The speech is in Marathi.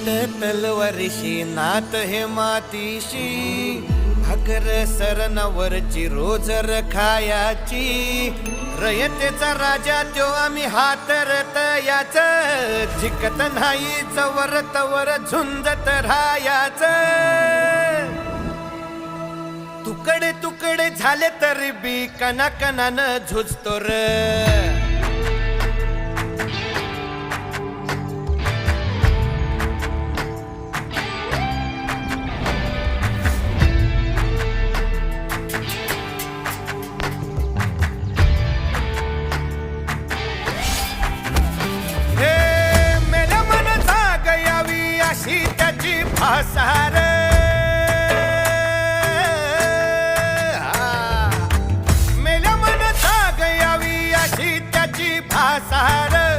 नाट तलवारीशी नात हे मातीशी. भाकर सरनवरची रोज रखायाची. रयतेचा राजा तो आम्ही हातरत याच. झिकत नाही जवर तवर झुंजत राहायाच. तुकडे तुकडे झाले तरी बी कना कनानं झुजतो र. त्याची भासार. मेल्या मन जाग यावी अशी त्याची भासार.